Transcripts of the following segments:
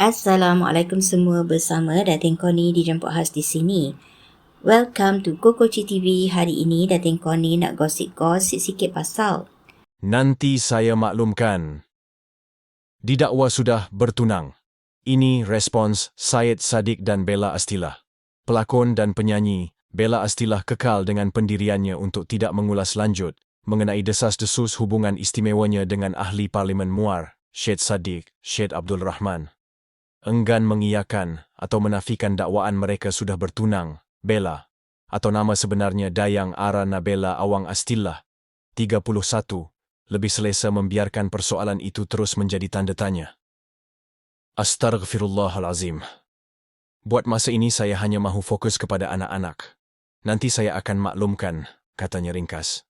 Assalamualaikum semua bersama Datin Koni dijemput khas di sini. Welcome to Kokoci TV. Hari ini Datin Koni nak gosip-gosip sikit pasal Nanti saya maklumkan. Didakwa sudah bertunang. Ini respons Syed Saddiq dan Bella Astilah. Pelakon dan penyanyi, Bella Astilah kekal dengan pendiriannya untuk tidak mengulas lanjut mengenai desas-desus hubungan istimewanya dengan ahli Parlimen Muar, Syed Saddiq, Syed Abdul Rahman. Enggan mengiyakan atau menafikan dakwaan mereka sudah bertunang, Bella, atau nama sebenarnya Dayang Ara Nabela Awang Astillah, 31, lebih selesa membiarkan persoalan itu terus menjadi tanda tanya. Astaghfirullahalazim. Buat masa ini saya hanya mahu fokus kepada anak-anak. Nanti saya akan maklumkan, katanya ringkas.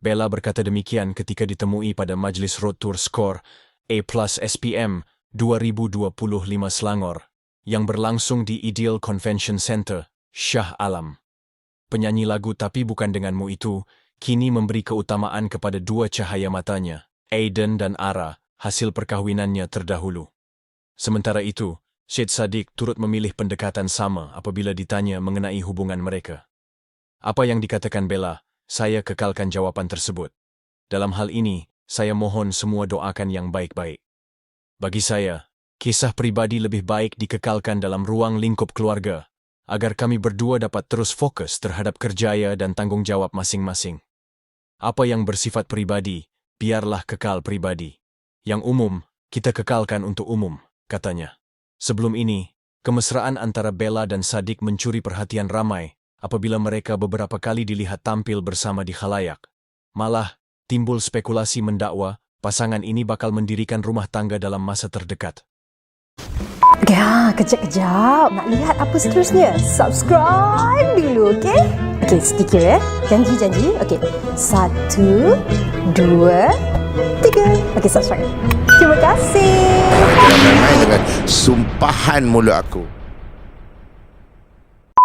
Bella berkata demikian ketika ditemui pada majlis road tour skor A plus SPM 2025 Selangor yang berlangsung di Ideal Convention Center, Shah Alam. Penyanyi lagu Tapi Bukan Denganmu itu kini memberi keutamaan kepada dua cahaya matanya, Aiden dan Ara, hasil perkahwinannya terdahulu. Sementara itu, Syed Saddiq turut memilih pendekatan sama apabila ditanya mengenai hubungan mereka. Apa yang dikatakan Bella, saya kekalkan jawapan tersebut. Dalam hal ini, saya mohon semua doakan yang baik-baik. Bagi saya, kisah pribadi lebih baik dikekalkan dalam ruang lingkup keluarga agar kami berdua dapat terus fokus terhadap kerjaya dan tanggungjawab masing-masing. Apa yang bersifat pribadi, biarlah kekal pribadi. Yang umum, kita kekalkan untuk umum, katanya. Sebelum ini, kemesraan antara Bella dan Sadik mencuri perhatian ramai apabila mereka beberapa kali dilihat tampil bersama di khalayak. Malah, timbul spekulasi mendakwa pasangan ini bakal mendirikan rumah tangga dalam masa terdekat. Ya, kejap-kejap. Nak lihat apa seterusnya? Subscribe dulu, okey? Okey, sedikit ya. Janji-janji. Okey. Satu, dua, tiga. Okey, subscribe. Terima kasih. Dengan sumpahan mulut aku.